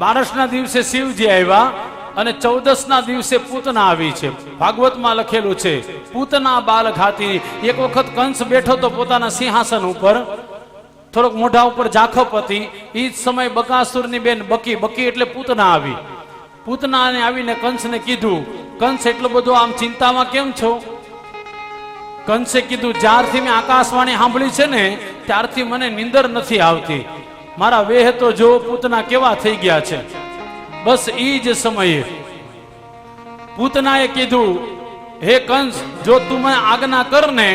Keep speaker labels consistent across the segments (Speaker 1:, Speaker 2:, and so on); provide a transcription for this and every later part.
Speaker 1: બારસના દિવસે શિવજી આવ્યા અને ચૌદસના દિવસે પૂતના આવી છે. ભાગવતમાં લખેલું છે, પૂતના બાલ ઘાતી એક વખત કંસ બેઠો તો પોતાના સિંહાસન ઉપર, થોડોક મોઢા ઉપર જાખપ હતી એ જ સમય બકાસુરની બેન બકી બકી એટલે પૂતના આવી. પૂતનાને આવીને કંસને કીધું, કંસ એટલો બધો આમ ચિંતામાં કેમ છો? કંસે કીધું, જ્યારથી મેં આકાશવાણી સાંભળી છે ને, ત્યારથી મને નિંદર નથી આવતી. મારા વેહ તો જો પૂતના કેવા થઈ ગયા છે. બસ ઈ જ સમયે પૂતનાએ કીધું, હે કંસ, જો તું મને આજ્ઞા કર ને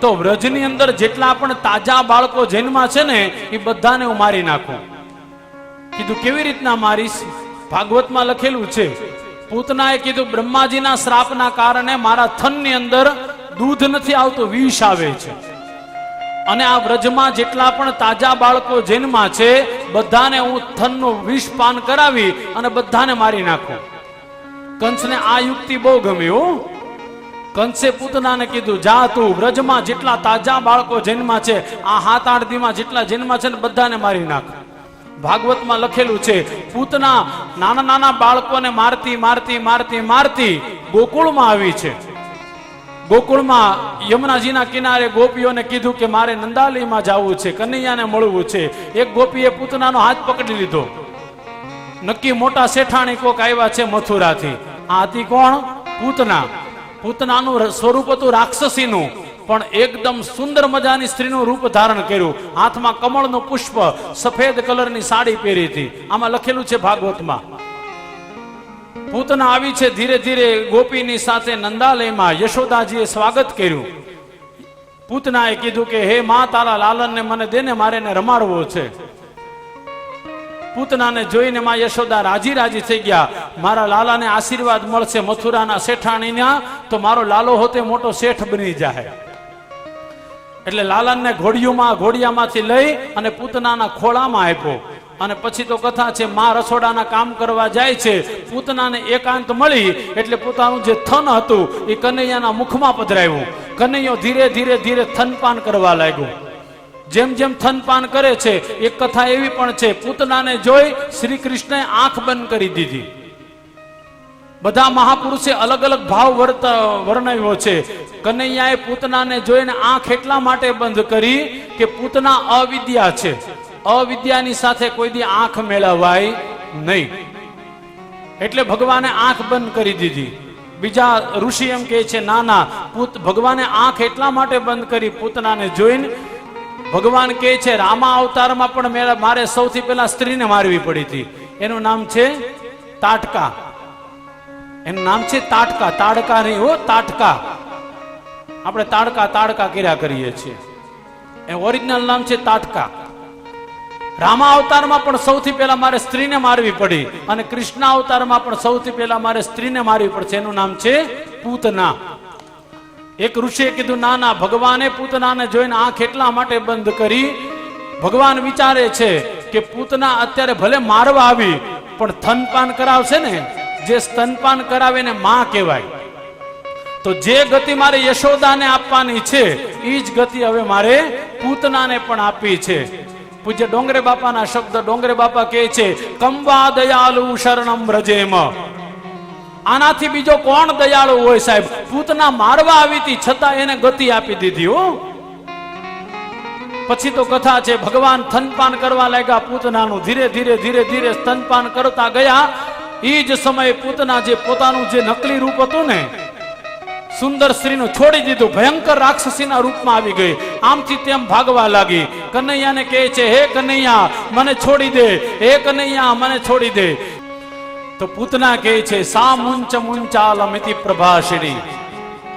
Speaker 1: તો વ્રજની અંદર જેટલા પણ તાજા બાળકો જન્મા છે ને, એ બધાને હું મારી નાખું. કીધું, કેવી રીતના મારીશ? ભાગવતમાં લખેલું છે, પૂતનાએ કીધું, બ્રહ્માજીના શ્રાપના કારણે મારા થનની અંદર દૂધ નથી આવતું, વિષ આવે છે. અને આ વ્રજમાં જેટલા પણ તાજા બાળકો જન્મા છે, બધાને હું થનનું વિષ પાન કરાવી અને બધાને મારી નાખું. કંસને આ યુક્તિ બહુ ગમી, હો. કંસે પૂતનાને કીધું, જા તું, વ્રજમાં જેટલા તાજા બાળકો જન્મા છે, આ હાથ આઠ જેટલા જન્મા છે ને બધાને મારી નાખ. ભાગવતમાં લખેલું છે, પૂતના નાના નાના બાળકોને મારતી મારતી મારતી મારતી ગોકુળમાં આવી છે. ગોકુળમાં યમુનાજીના કિનારે ગોપીઓને કીધું કે મારે નંદાલીમાં જવું છે, કનૈયાને મળવું છે. એક ગોપીએ પૂતનાનો હાથ પકડી લીધો. નક્કી મોટા શેઠાણી કોક આવ્યા છે મથુરાથી. આ હતી કોણ? પૂતના. પૂતનાનું સ્વરૂપ હતું રાક્ષસીનું, પણ એકદમ સુંદર મજાની સ્ત્રીનું રૂપ ધારણ કર્યું. હાથમાં કમળનું પુષ્પ, સફેદ કલરની સાડી પહેરી હતી. આમાં લખેલું છે ભાગવતમાં. પૂતના આવી છે ધીરે ધીરે ગોપીની સાથે નંદાલયમાં. યશોદાજીએ સ્વાગત કર્યું. પૂતનાએ કીધું કે, હે મા, તારા લાલનને મને દેને મારે એને રમાડવો છે. પૂતનાને જોઈને માં યશોદા રાજી રાજી થઈ ગયા. મારા લાલાને આશીર્વાદ મળશે મથુરાના શેઠાણીના, તો મારો લાલો હોતે મોટો શેઠ બની જાય એટલે લાલનને ઘોડિયુંમાં, ઘોડિયામાંથી લઈ અને પૂતનાના ખોળામાં આપ્યો. અને પછી તો કથા છે, માં રસોડાના કામ કરવા જાય છે, પૂતનાને એકાંત મળી. એટલે પોતાનું જે થન હતું, એ કનૈયાના મુખમાં પધરાવ્યું કનૈયો ધીરે ધીરે ધીરે થનપાન કરવા લાગ્યો. જેમ જેમ થનપાન કરે છે, એક કથા એવી પણ છે, પૂતનાને જોઈ શ્રી કૃષ્ણએ આંખ બંધ કરી દીધી. બધા મહાપુરુષે અલગ અલગ ભાવ વર્ત, વર્ણવ્યો છે. કનૈયાએ પૂતનાને જોઈને આંખ એટલા માટે બંધ કરી કે પૂતના અવિદ્યા છે. અવિદ્યાની સાથે કોઈ દી આંખ મેળવાય નહીં. એટલે ભગવાને આંખ બંધ કરી દીધી. બીજા ઋષિ એમ કહે છે, ના ના, પૂત, ભગવાને આંખ એટલા માટે બંધ કરી પૂતનાને જોઈને ભગવાન કહે છે, રામા અવતારમાં પણ મેરા- સૌથી પહેલા સ્ત્રીને મારવી પડી હતી. એનું નામ છે તાટકા. એનું નામ છે તાટકા. તાડકા નહીં હો, તાટકા. આપણે તાડકા તાડકા કર્યા કરીએ છીએ. એ ઓરિજિનલ નામ છે તાટકા. રામા અવતારમાં પણ સૌથી પહેલા મારે સ્ત્રીને મારવી પડી અને કૃષ્ણ અવતારમાં પણ સૌથી પહેલા મારે સ્ત્રીને મારવી પડશે. એનું નામ છે પૂતના. એક ઋષિએ કીધું ના ના ભગવાને પૂતનાને જોઈને આંખ એટલા માટે બંધ કરી. ભગવાન વિચારે છે કે પૂતના અત્યારે ભલે મારવા આવી, પણ થનપાન કરાવશે ને? જે સ્તનપાન કરાવે ને માં કહેવાય. તો જે ગતિ મારે યશોદાને આપવાની છે એ જ ગતિ હવે મારે પૂતનાને પણ આપી છે. પૂજ્ય ડોંગરે બાપાના શબ્દ, ડોંગરે બાપા કહે છે, કંવા દયાલુ શરણમ રજેમ. આનાથી બીજો કોણ દયાળુ હોય સાહેબ? પૂતના મારવા આવી હતી, છતાં એને ગતિ આપી દીધી, હો. પછી તો કથા છે, ભગવાન થનપાન કરવા લાગ્યા, પૂતનાનું ધીરે ધીરે ધીરે ધીરે સ્તનપાન કરતા ગયા. એ જ સમયે પૂતના જે પોતાનું જે નકલી રૂપ હતું ને સુંદર સ્ત્રીનું છોડી દીધું. ભયંકર રાક્ષસીના રૂપમાં આવી ગઈ. આમથી તેમ ભાગવા લાગી. કનૈયાને કહે છે, હે કનૈયા, મને છોડી દે. હે કનૈયા, મને છોડી દે. તો પૂતના કહે છે, સા મુંચ મુંચાલમિતિ પ્રભાષિણી.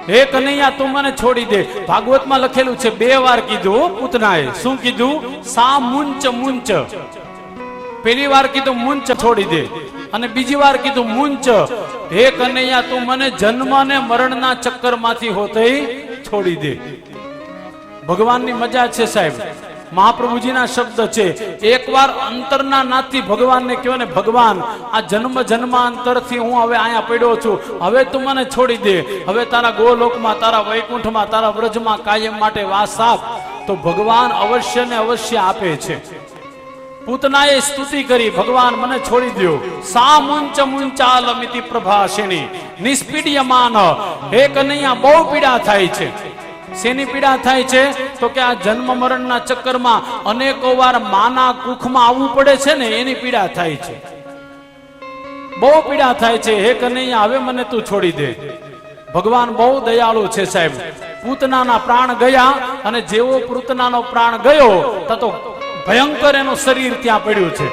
Speaker 1: હે કનૈયા, તું મને છોડી દે. ભાગવતમાં લખેલું છે, બે વાર કીધું પૂતનાએ. શું કીધું? સા મુંચ મુંચ. પેલી વાર કીધું, મુંચ છોડી દે. અને બીજી વાર કીધું મુંચ હે કનૈયા, તું મને જન્મ અને મરણના ચક્કરમાંથી હોતઈ છોડી દે. ભગવાનની મજા છે સાહેબ. મહાપ્રભુજીના શબ્દ છે, એકવાર અંતરના નાથી ભગવાનને કહેવાય ને, ભગવાન, આ જન્મ જન્માંતરથી હું હવે અહીંયા પડ્યો છું. હવે તું મને છોડી દે. હવે તારા ગોલોકમાં, તારા વૈકુંઠમાં, તારા વ્રજમાં કાયમ માટે વાસ આપ. તો ભગવાન અવશ્ય ને અવશ્ય આપે છે. પૂતનાએ સ્તુતિ કરી, ભગવાન મને છોડી દો સા મુંચ મુંચાલ મિતિ પ્રભાષિણી નિષ્પીડ્યમાન, હે કનૈયા, બહુ પીડા થાય છે. શેની પીડા થાય છે? તો કે આ જન્મ મરણના ચક્કરમાં અનેકો વાર માના કુખમાં આવવું પડે છે ને, એની પીડા થાય છે. બહુ પીડા થાય છે. હે કનૈયા, હવે મને તું છોડી દે. ભગવાન બહુ દયાળુ છે સાહેબ. પૂતનાના પ્રાણ ગયા અને જેવો પૂતનાનો પ્રાણ ગયો તા ભયંકર એનું શરીર ત્યાં પડ્યું છે.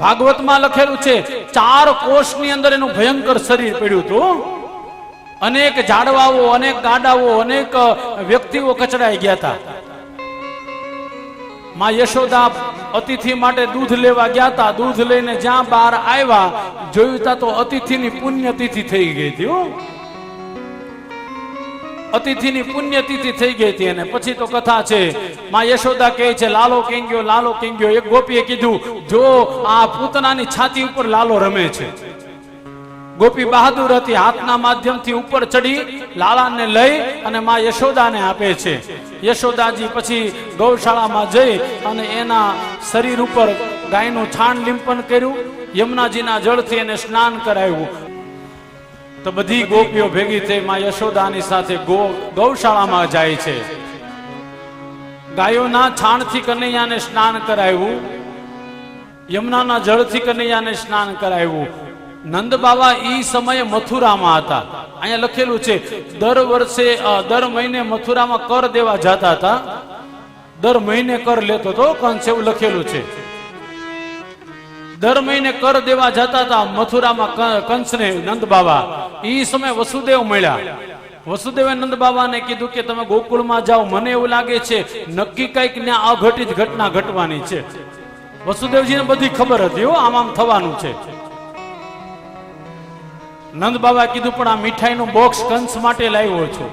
Speaker 1: ભાગવતમાં લખેલું છે, ચાર કોષની અંદર એનું ભયંકર શરીર પડ્યું હતું. અનેક ઝાડવાઓ, અનેક ગાડાઓ, અનેક વ્યક્તિઓ કચડાઈ ગયા હતા. માં યશોદા અતિથિ માટે દૂધ લેવા ગયા હતા. દૂધ લઈને જ્યાં બહાર આવ્યા, જોયું તા તો અતિથિની પુણ્યતિથિ થઈ ગઈ હતી અતિથિની પુણ્યતિથિ થઈ ગઈ હતી અને પછી તો કથા છે, માં યશોદા કહે છે, લાલો કેંગ્યો લાલો કેંગ્યો. એક ગોપીએ કીધું, જો આ પૂતનાની છાતી ઉપર લાલો રમે છે. ગોપી બહાદુર હતી, હાથના માધ્યમથી ઉપર ચડી લાલાને લઈ અને માં યશોદાને આપે છે. યશોદાજી પછી ગૌશાળામાં જઈ અને એના શરીર ઉપર ગાયનું છાણ લીંપન કર્યું, યમુનાજીના જળથી એને સ્નાન કરાવ્યું. તો બધી ગોપીઓ ભેગી થઈ માં યશોદાની સાથે ગો ગૌશાળામાં જાય છે. ગાયોના છાણથી કનૈયાને સ્નાન કરાવ્યું. યમુનાના જળથી કનૈયાને સ્નાન કરાવ્યું. નંદ બાબા ઈ સમયે મથુરામાં હતા. અહીંયા લખેલું છે, દર વર્ષે દર મહિને મથુરામાં કર દેવા જતા હતા. દર મહિને કર લેતો હતો, કંસ એવું લખેલું છે. દર મહિને કર દેવા જતા હતા મથુરામાં કંસને નંદ બાબા ઈ સમય વસુદેવ મળ્યા. વસુદેવે નંદ બાબાને કીધું કે તમે ગોકુળમાં જાઓ, મને એવું લાગે છે નક્કી કંઈક ને અઘટિત ઘટના ઘટવાની છે. વસુદેવજીને બધી ખબર હતી આમ આમ થવાનું છે. નંદ બાબા કીધું, પણ આ મીઠાઈનું બોક્સ કંસ માટે લાવ્યો છું.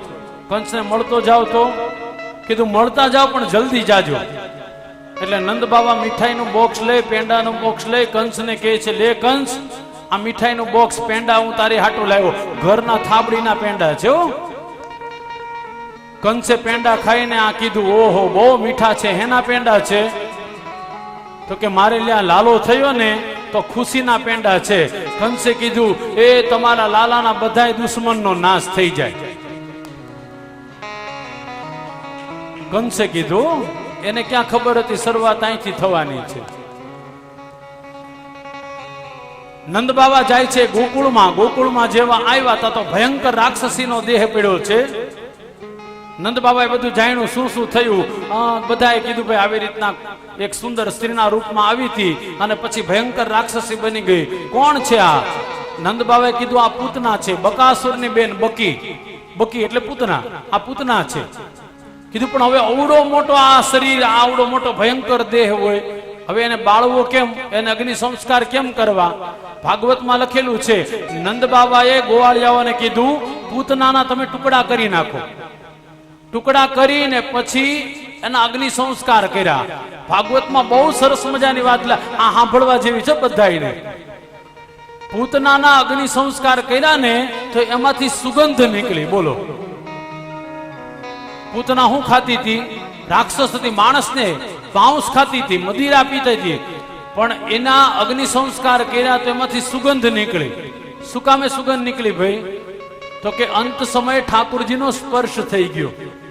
Speaker 1: કંસને મળતો જાવ તો? કીધું, મળતા જાવ, પણ જલ્દી જાજો. એટલે નંદ બાબા મીઠાઈનું બોક્સ લે, પેંડાનું બોક્સ લઈ કંસને કહે છે, લે કંસ, આ મીઠાઈનું બોક્સ પેંડા, હું તારી હાટું લાવ્યો. ઘરના થાબડીના પેંડા છે કંસે પેંડા ખાઈને આ કીધું, ઓહો, બહુ મીઠા છે, હેના પેંડા છે? તો કે, મારે લ્યા લાલો થયો ને, તો ખુશીના પેંડા છે. કંસે કીધું, એ તમારા લાલાના બધાય દુશ્મનનો નાશ થઈ જાય. કંસે કીધું એને ક્યાં ખબર હતી શરૂઆત અહીંથી થવાની છે? નંદ બાબા જાય છે ગોકુળમાં. ગોકુળમાં જેવા આવ્યા તા તો ભયંકર રાક્ષસીનો દેહ પડ્યો છે. નંદ બાબાએ બધું જાણ્યું, શું શું થયું? બધાએ કીધું, ભાઈ, આવી રીતના એક સુંદર સ્ત્રીના રૂપમાં આવી હતી અને પછી ભયંકર રાક્ષસી બની ગઈ. કોણ છે આ? નંદ બાબાએ કીધું, આ પૂતના છે, બકાસુરની બેન બકી. બકી એટલે પૂતના? આ પૂતના છે. કીધું, પણ હવે અવડો મોટો આ શરીર, આ આવડો મોટો ભયંકર દેહ હોય. હવે એને બાળવો કેમ? એને અગ્નિ સંસ્કાર કેમ કરવા? ભાગવતમાં લખેલું છે, નંદ બાબાએ ગોવાળિયાઓને કીધું પૂતનાના તમે ટુકડા કરી નાખો. ટુકડા કરીને પછી એના અગ્નિ સંસ્કાર કર્યા. ભાગવતમાં બહુ સરસ મજાની વાત આ સાંભળવા જેવી છે બધાને પૂતનાના અગ્નિ સંસ્કાર કર્યા ને તો એમાંથી સુગંધ નીકળી. બોલો. પૂતના હું ખાતી હતી? રાક્ષસ હતી માણસને પાઉસ ખાતી હતી, મદિરા પીતી હતી. પણ એના અગ્નિ સંસ્કાર કર્યા તો એમાંથી સુગંધ નીકળી. શું કામે સુગંધ નીકળી ભાઈ? તો કે અંત સમયે ઠાકુરજીનો સ્પર્શ થઈ ગયો.